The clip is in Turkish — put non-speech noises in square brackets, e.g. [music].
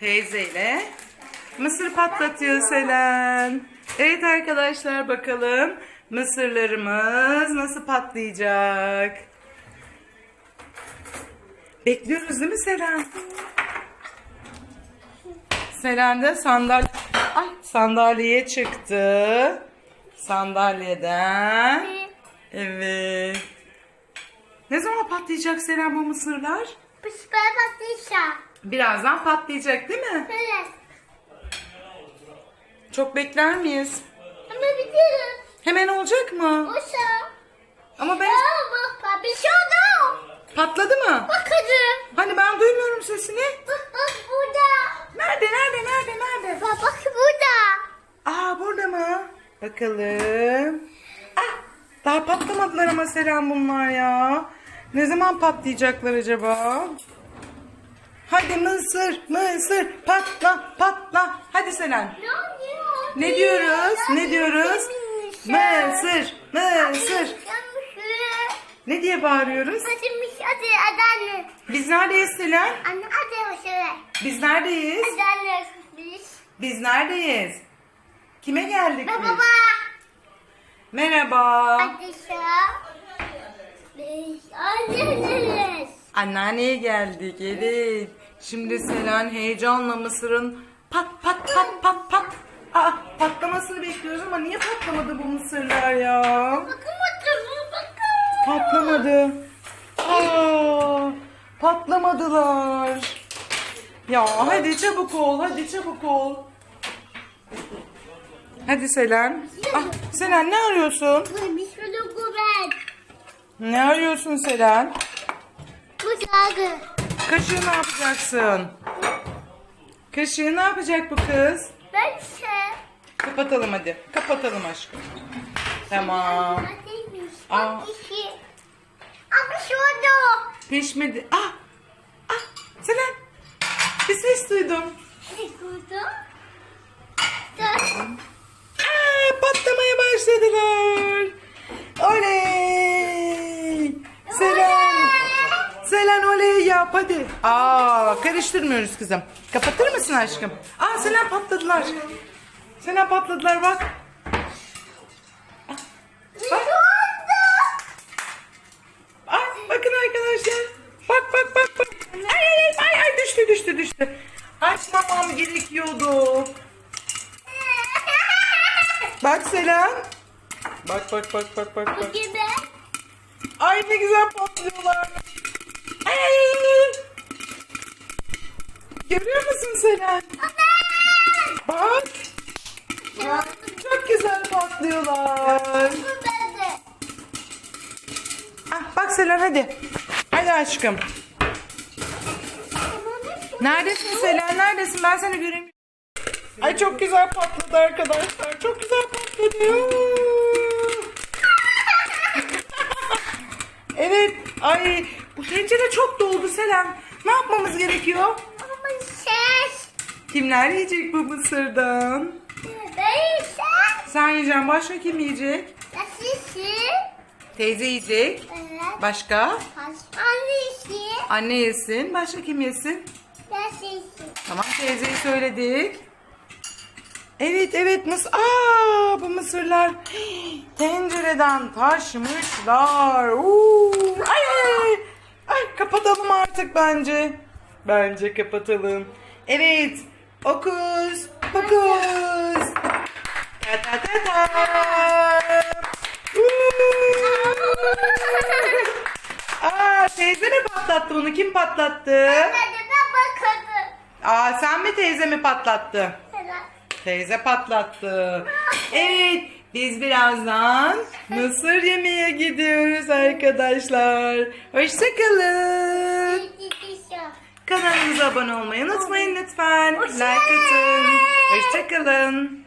teyzeyle mısır patlatıyor Selen. Evet arkadaşlar bakalım mısırlarımız nasıl patlayacak? Bekliyoruz değil mi Selen? Selen de sandal Ay, sandalyeye çıktı. Sandalyeden. Evet. Ne zaman patlayacak Selen bu mısırlar? Pışpaya patlayacak. Birazdan patlayacak değil mi? Evet. Çok bekler miyiz? Ama biliyorum. Hemen olacak mı? Uşa. Ama ben Aa bak bir şey oldu. patladı mı? Bak hadi. Hani ben duymuyorum sesini. Bak bak burada. Nerede nerede nerede nerede? Bak bak burada. Aa burada mı? Bakalım. Ah, daha patlamadılar ama Selen bunlar ya. Ne zaman patlayacaklar acaba? Hadi mısır mısır patla patla. Hadi Selen. Ne diyoruz? Ne diyoruz? Mısır mısır. Ne diye bağırıyoruz? Anne. Biz neredeyiz Selen? Biz neredeyiz? Biz. Neredeyiz? Kime geldik biz? baba. Merhaba. Anneanneye geldik evet. Şimdi Selen heyecanla Mısır'ın pat pat pat pat pat. Aa, patlamasını bekliyoruz ama niye patlamadı bu mısırlar ya? Bakın bakın. Patlamadı. Aa, patlamadılar. Ya hadi çabuk ol, hadi çabuk ol. Hadi Selen. Ah, Selen ne arıyorsun? Kubet. Ne arıyorsun Selen? Şarkı. Kaşığı ne yapacaksın? Kaşığı ne yapacak bu kız? Ben şey. Kapatalım hadi. Kapatalım aşkım. Tamam. Aa. Abi şurada. Pişmedi. Ah! Ah! Selen! Bir ses duydum. Ne? Dur. Aa, patlamaya başladılar. Oley! Selen! Selen oley yap hadi. Aa, karıştırmıyoruz kızım. Kapatır mısın aşkım? Aa Selen patladılar. Selen patladılar bak. Bak. Ay bakın arkadaşlar. Bak bak bak bak. Ay ay ay düştü düştü düştü. Açmamam gerekiyordu. Bak Selen. Bak bak bak bak bak Bu bak. gibi. Ay ne güzel patlıyorlar. Görüyor musun Selen? Bak. Çok güzel patlıyorlar. Ah, bak Selen hadi. Hadi aşkım. Neredesin Selen? Neredesin? Ben seni göremiyorum. Ay çok güzel patladı arkadaşlar. Çok güzel patladı. evet. Ay bu tencere çok doldu Selen. Ne yapmamız gerekiyor? Ama ses. Kimler yiyecek bu mısırdan? Ben. Sen yiyeceksin. Başka kim yiyecek? Nasılsın? Teyze yiyecek. Evet. Başka? Annesi. Anne yesin. Başka kim yesin? Nasılsın? Tamam teyzeyi söyledik. Evet evet mıs Aa bu mısırlar [gasps] tencereden taşmışlar. Uuu. Ay ay ay. Ay kapatalım artık bence. Bence kapatalım. Evet. Okuz. Okuz. Ta ta ta ta. Aa teyze mi patlattı bunu? Kim patlattı? Aa sen mi teyze mi patlattı? Teyze patlattı. Evet, biz birazdan mısır yemeye gidiyoruz arkadaşlar. Hoşçakalın. Kanalımıza abone olmayı unutmayın lütfen. Like atın. Hoşçakalın.